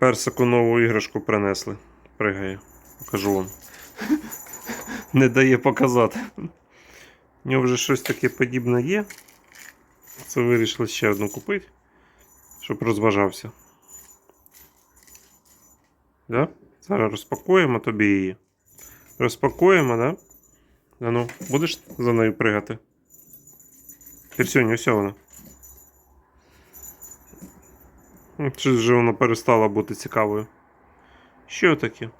Персику нову іграшку принесли. Пригає. Покажу вам. Не дає показати. У нього вже щось таке подібне є. Це вирішили ще одну купити, щоб розважався. Да? Зараз розпакуємо тобі її. Розпакуємо, да? А ну, будеш за нею пригати? Персюнь, ось вона. Ну, Чи вже вона перестала бути цікавою? Що таке?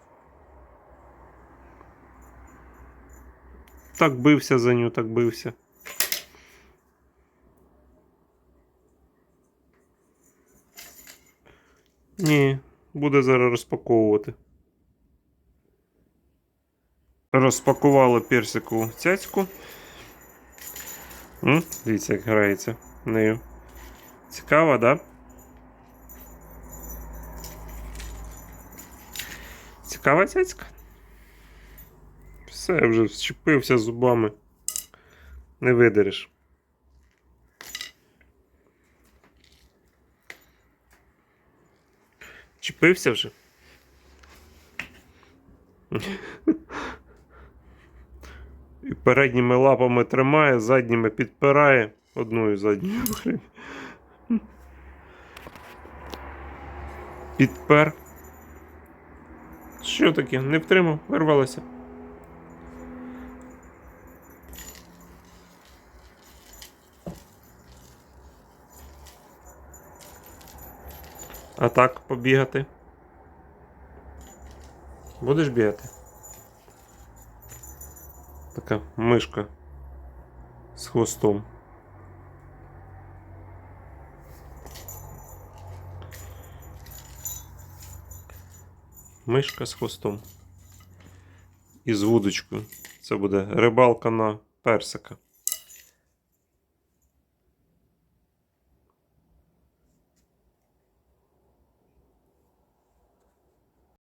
Так бився за нього, так бився. Ні, буде зараз розпаковувати. Розпакували персику цяцьку. М? Дивіться, як грається нею. Цікаво, да? Цікава цяцька? Все, вже вчепився зубами. Не видереш. Чепився вже? І передніми лапами тримає, задніми підпирає. Одною задньою. Підпер. Що таке? Не втримав, вирвалося. А так побігати. Будеш бігати? Така мишка з хвостом. Мишка з хвостом. І з вудочкою. Це буде рибалка на персика.